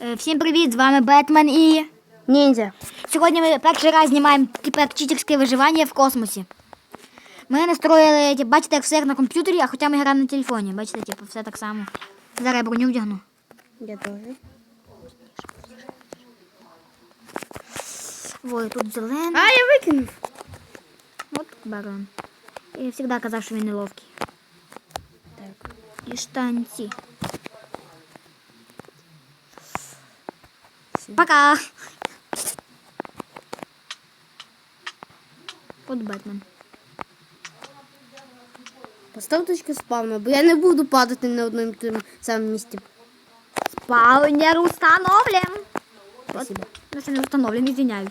Е, Всім привіт! З вами Бетмен і. Ниндзя. Сьогодні ми перший раз знімаємо як читерське виживання в космосі. Ми настроїли, типу, бачите, як все на комп'ютері, а хоча ми граємо на телефоні. Бачите, типу, все так само. Зараз я броню вдягну. Я тоже. Ой, тут зелений. А, я викинув. От баран. Я завжди казав, що він неловкий. Так. І штанці. Пока! От Бетмен. Постав точку спавна, бо я не буду падати на одному і тому самому місці. Спаунер установлен. Спасибо. Ну, що не установлен, извиняюсь.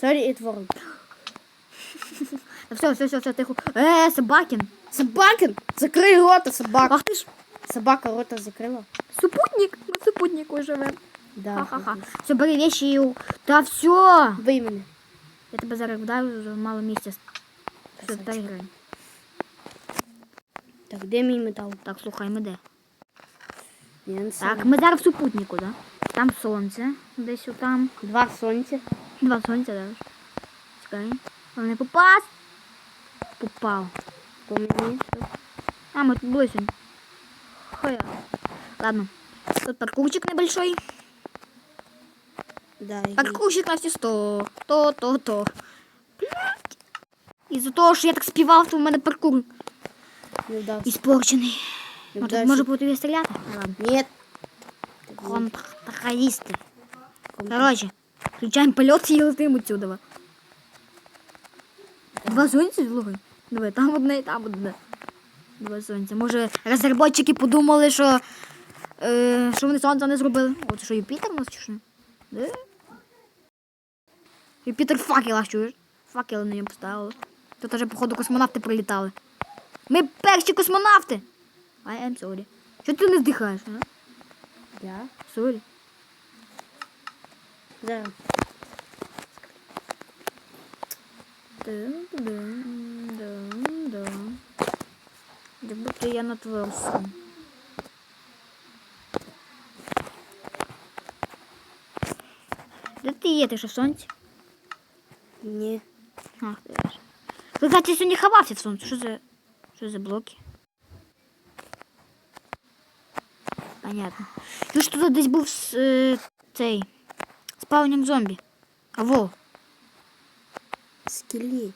Сорі, it worked. Все, все, все, все, тихо. Е, собакін. Собакин! Закрий рота, собака. Ах ти ж, Собака рота закрила. супутник. Ми в супутнику живемо. Да. Ха-ха-ха. Все, бери вещи і... у- Та все. Вбий мене. Я тебе зараз вже мало місця. Все, Красавчик. переграємо. Так, де мій метал? Так, слухай, ми де? Я не Так, ми зараз в супутнику, да? Там сонце, десь там. Два сонця. Два сонця зараз. Чекай. Але не попав. По мені. А, мы тут близко. Хуя. Ладно. Тут паркурчик небольшой. Да, Паркурчик на все сто. То, то, то. Блядь. Із-за того, що я так співав, то в мене паркур іспорчений. Не Може, вдався. може по тобі стріляти? Ні. Контролісти. Короче, включаємо польот і летимо отсюда. Два сонця, слухай. Давай, там одне і там одне. Два сонця. Може, розробники подумали, що, е, що вони сонце не зробили. О, це що, Юпітер у нас чи що? Де? Юпітер факела, чуєш? Факели на ньому поставили. Тут вже, походу, космонавти прилітали. Ми перші космонавти! I am sorry. Що ти не здихаєш, а? Я? Sorry. Зараз. Да-да-да. Як будто я на тверсу. Де є, ти що в сонці? Ні. Ах, ти ж. Ви кажете, я сьогодні ховався в сонці. Що за, що за блоки? Понятно. Ну що тут десь був с- е, цей спаунінг зомбі. А во, Скелет.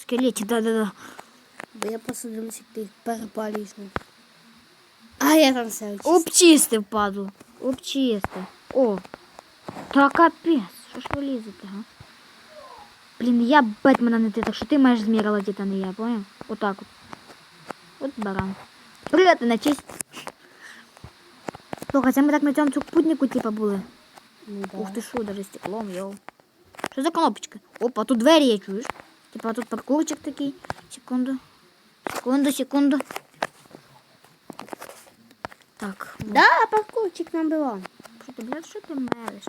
скелеті, да-да-да. Бо я просто думав, як ти їх перепалюєш. ну. А я там все очистив. Обчистив, падло. Обчистив. О. Та капець. Що ж ви лізете, га? Блін, я Бетмена не ти, так що ти маєш зміра летіти, а не я, поняв? Отак от. От баран. Привіт, на честь. Слухай, це ми так на цьому супутнику, типа, були. Ну, да. Ух ти що, даже стеклом, йоу. Що за кнопочка? Опа, тут двері є, чуєш? Типа тут паркурчик такий. Секунду. Секунду, секунду. Так, Да, паркурчик нам було. Що ти, блядь, що ти мелиш?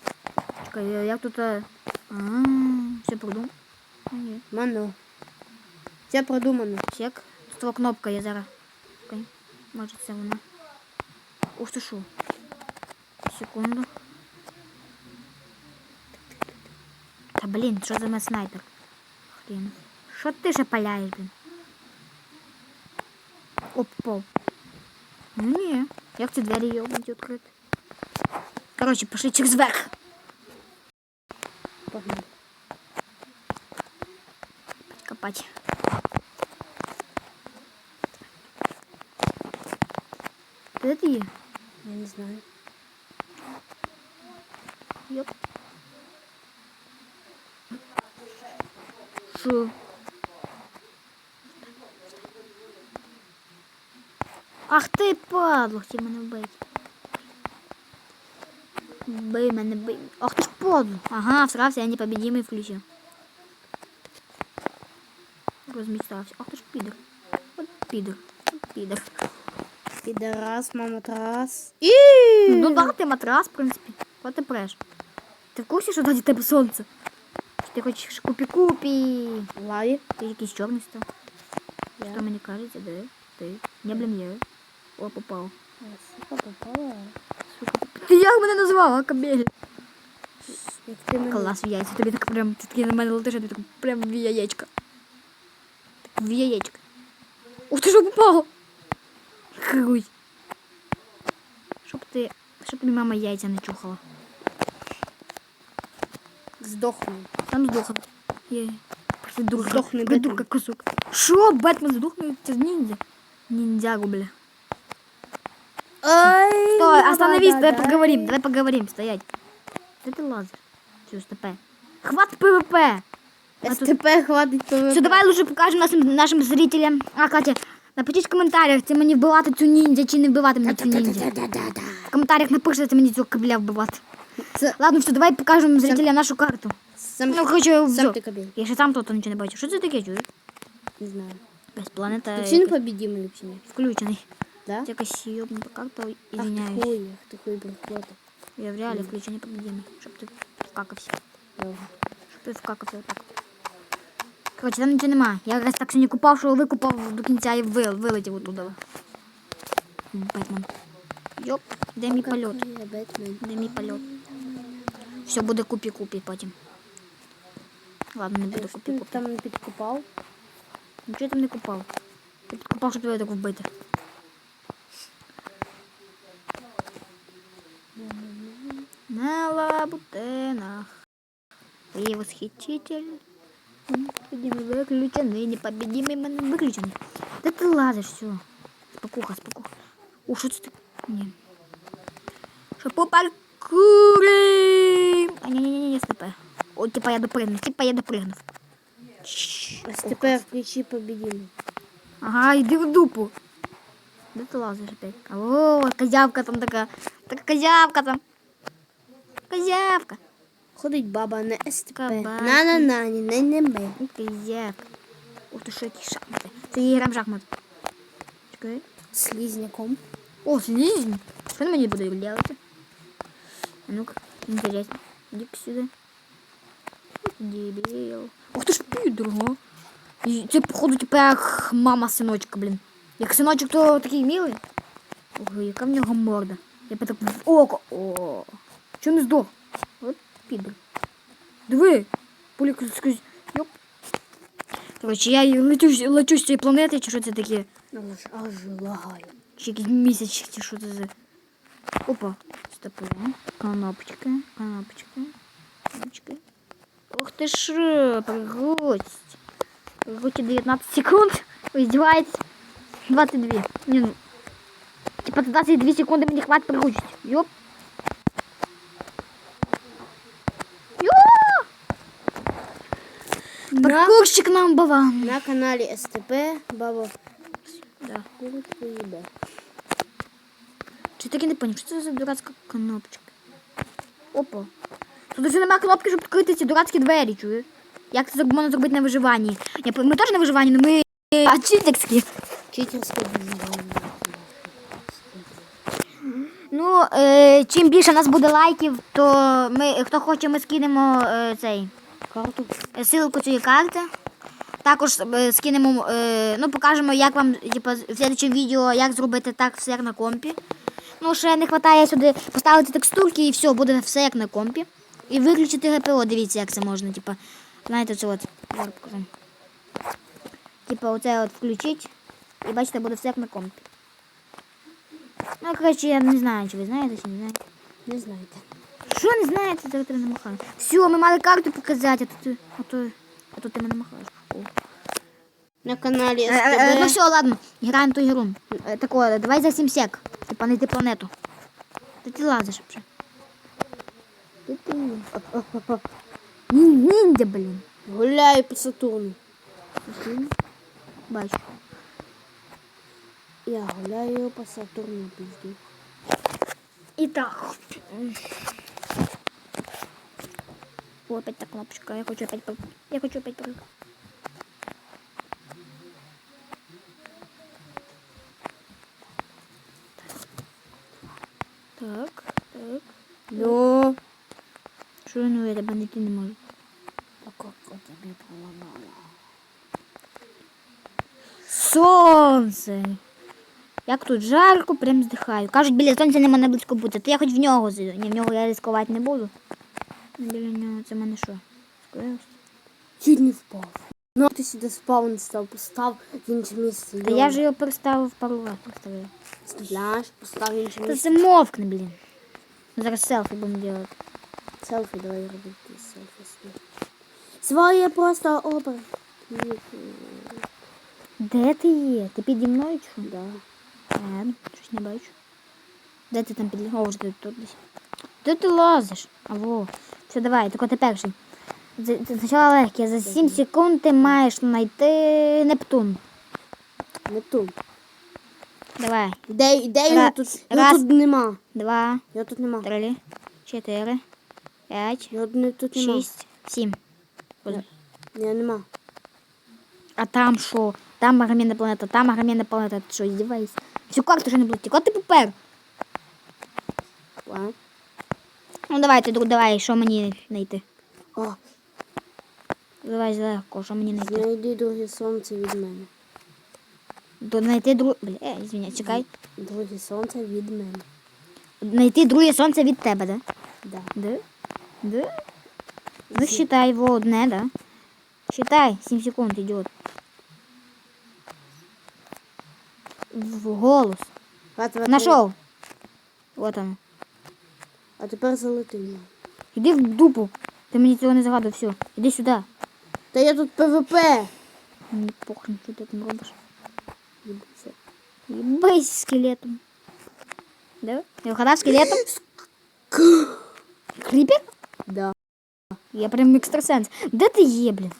Чекай, я- як тут... е, А, все продумав. А, ні. Мано. Все продумано. Чек. Тут твоя кнопка є зараз. Чекай. Може це вона. Ух ти що. Секунду. Та блін, що за мене снайпер? Хрін. Що ти ще паляєш, блін? Оп, пол. Ну ні. Як ці двері йобнуть відкрити? Коротше, пішли через верх. Погнали. Копать. Де ти є? Я не знаю. Йоп. Що? Ах ти падло, хотів мене вбити. Бий мене, бий. Ах ти ж падло. Ага, всрався, я непобедимый включив. Розмістався. Ах ти ж підер. От підер. От підер. Підарас, мама трас. І... Ну да, ти матрас, в принципі. Кого ти преш? Ти в курсі, що даді тебе сонце? Чи ти хочеш купі-купі? Лаві. Ти якийсь чорний став. Я. Що мені кажеться, де? Ти. Не блін є. О, попав. Сука, попала. Сука, ти Ти як мене назвала, кабель? Як ти мене... Клас в яйця. Тобі так прям, ти такий на мене летиш, а тобі так прям в яєчко. Так в яєчко. Ух ти що попало? Круй. Щоб ти, щоб тобі мама яйця не чухала. Здохну. Там здохла. Є. Придурка. Здохни, Придурка кусок. Що, Бетмен здохне? Це ж ніндзя. Ниндзягу, бля. Ой, Стой, остановись, давай да-да-да. поговорим, давай поговорим, стоять. Де ти лазиш? Все, СТП. Хват ПВП. А тут- СТП хватить ПВП. Все, давай лучше покажемо нашим, нашим зрителям. А, Катя, напишіть в коментарях, це мені вбивати цю ніндзя чи не вбивати мені цю ніндзя. Да-да-да. В коментарях напишіть, це мені цього кабеля вбивати. Це Ладно, все, давай покажемо зрителям нашу карту. сам, Ну, хочу, сам все. ти кабель. Я ще сам тут нічого не бачу. Що це таке, чуєш? Не знаю. Якась планета Ти чи не якась побідімий чи ні? включений. Да? Це якась йобнута карта, Ах ти извиняюсь. хуй, ах ти хуй, брехлота. Я в реалі включений победимый, щоб ти вкакався. Щоб ти вкакався отак. Коротше, там нічого нема. Я раз так сьогодні купав, що викупав до кінця і вил, вилетів оттуда. Бетмен. Йоп, де мій польот? Де мій польот? Все буде купі-купі потім. Ладно, не буде Ти купі-купі. там не підкопав? Нічого там не купав. Підкупав, щоб тебе так вбити. лабутенах. Ты восхититель. Непобедимый выключенный, непобедимый мене выключенный. Да ты лазишь, все. Спокуха, спокуха. О, що це таке? Ні. Що по паркурі? А, ні, ні, ні, ні, СТП. О, типа я допригнув, типа я допригнув. Чш. СТП включи побідімий. Ага, иди в дупу. Де ти лазиш опять? О, козявка там така. Така козявка там. Козявка. Ходить баба на СТП. Кабак. На-на-на, не не не І Козявка. Ух ти, що які шахмати. Це я грам шахмат. Чекай. Слизняком. О, слизень. Що мені буде робити? А ну-ка, інтересно. Іди-ка сюди. Дебіл. Ух ти ж підруга. Це, походу, типа як мама синочка, блін. Як синочок, то такий милий. Ого, яка в нього морда. Я би так в око. О. Чого не здох? От підер. Диви. Полік скрізь. Йоп. Коротше, я лечу, лечу з цієї планети, чи що це таке? Аж, аж лагаю. Чи якийсь місяць, чи що це за. Опа, стопи. Кнопочка, кнопочка, кнопочка. Ух ти ж, пригость. Пригоді 19 секунд. Ви издеваетесь? 22. Не, ну. Типа 22 секунди мені хватить пригучить. Йоп. Йо! На, Паркурщик нам бава. на каналі СТП баба Да. Чи таки не поняв, що це за дурацька кнопочка? Опа. Тут вже немає кнопки, щоб відкрити ці дурацькі двері, чуєш? Як це можна зробити на виживанні? Я, ми теж на виживанні, але ми а, читерські. Виживання. Ну, е, чим більше у нас буде лайків, то ми, хто хоче, ми скинемо е, цей, Карту. е, ссылку цієї карти. Також е, скинемо, е, ну, покажемо, як вам типу, в слідчому відео, як зробити так все як на компі. Ну, ще не вистачає сюди поставити текстурки і все, буде все як на компі. І виключити ГПО, дивіться, як це можна. Типу, знаєте, це от. зараз покажу. Типу, оце от включить. І бачите, буде все як на компі. Ну, коротше, я не знаю, чи ви знаєте, чи не знаєте. Не знаєте. Що не знаєте, то ти не махаєш. Все, ми мали карту показати, а то ти, а то, а то ти мене махаєш. На каналі Е, е, е, ну все, ладно, граємо ту ігру. Е, Тако, давай за 7 сек. Типа знайти планету. Ти ти лазиш вже. Ти ти. Ніндзя, блін. Гуляю по Сатурну. Бачу. Я гуляю по Сатурну, пізду. І так. О, опять та кнопочка. Я хочу опять... по- Я хочу опять прыгать. Так, так. Ну, Що ну я тебе не можу? а как тобі поламала? Сонце! Як тут жарко, прям здихаю. Кажуть, біля сонця не мене близько бути, то я хоч в нього зайду. Ні, в нього я ризикувати не буду. Біля нього це мене що? Склеїлось? Чуть не впав. Ну, ти сюди спаун став, постав в інше місце. Та я вже його переставив пару разів поставив. Стріляєш, постав в інше Та місце. замовкни, блін. Зараз селфі будемо робити. Селфі давай робити селфі собі. Своє просто опа. Де ти є? Ти піді мною чи? що? Да. Е, щось не бачу. Де ти там підліг? О, вже тут десь. Де ти лазиш? Аво. Все, давай, тільки ти перший. Спочатку легке. За 7 секунд ти маєш знайти Нептун. Не тут. Давай. Де, де його тут? Його раз. тут нема. Два, Його тут нема. три, чотири, п'ять, Його не, тут нема. шість, сім. Ні, нема. А там що? Там агромінна планета, там агромінна планета. Ти що, здіваєшся? Всю карту вже не було. Куди ти попер? Ладно. Ну давайте, друг, давай, що мені знайти? О, Давай легко, що мені знайти? знайди друге сонце від мене. То знайти друг... Бля, е, извиня, чекай. Друге сонце від мене. Знайти друге сонце від тебе, да? Да. Да? Да? Ну, считай, во одне, да? Считай, 7 секунд идет. В голос. А тепер, Нашел. Вот он. А тепер залети. мене. Іди в дупу. Ти мені цього не загадував, все. Іди сюди. Та я тут ПВП. Мені похрен, що ти там робиш. Їбаться. Ебайся скелетом. Да? Я вгадав скелетом? Крипер? Да. Я прям екстрасенс. Де ти є, блін?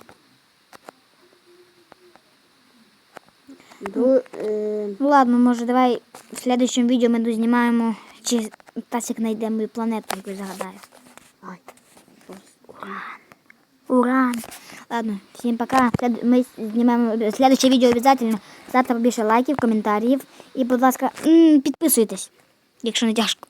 Дру, е, Ну ладно, може давай в следующем відео ми дознімаємо, чи Тасик знайде мою планету, загадаю. Уран. Уран. Ладно, всім пока. Ми знімаємо следующее відео обов'язково. Завтра побільше лайків, коментарів. І, будь ласка, підписуйтесь, якщо не тяжко.